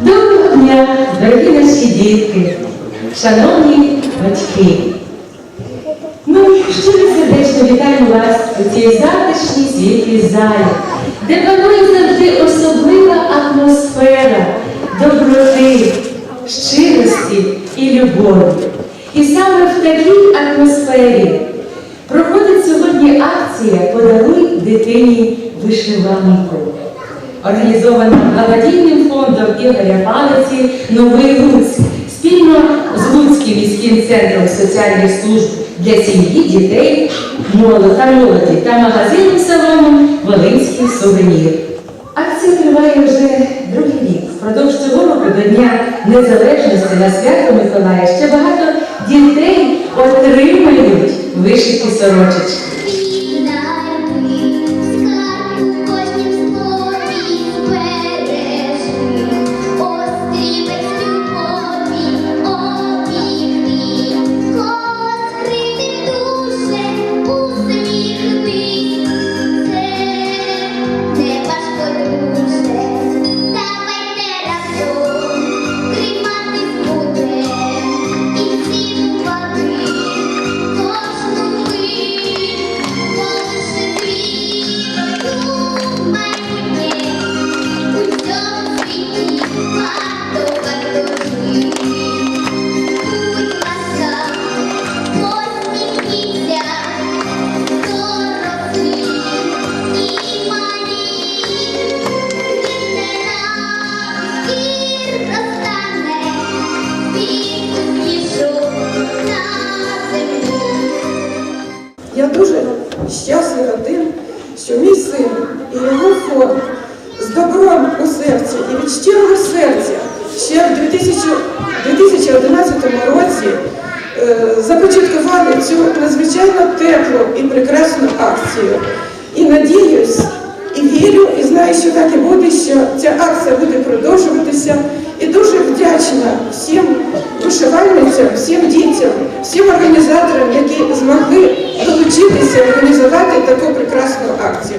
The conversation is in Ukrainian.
Доброго дня, дорогі наші дітки, шановні батьки. Ми щиро сердечно вітаємо вас у цій затишній світлій залі, де панує завжди особлива атмосфера доброти, щирості і любові. І саме в такій атмосфері проходить сьогодні акція Подаруй дитині вишиванку організована благодійним фондом Ігоря Палиці Новий Луцьк спільно з Луцьким міським центром соціальних служб для сім'ї, дітей, молоді та молоді та магазином салоном Волинський сувенір. Акція триває вже другий рік. Впродовж цього року до Дня Незалежності на свято Миколая ще багато дітей отримають вишиті сорочечки. Я дуже щаслива тим, що мій син і його фонд з добром у серці і від щирого серця ще в 2000 2011 році е, започаткували цю надзвичайно теплу і прекрасну акцію. І надіюсь, вірю, і знаю, що так і буде, що ця акція буде продовжуватися. І дуже вдячна всім вишивальницям, всім дітям, всім організаторам, які змогли долучитися організувати таку прекрасну акцію.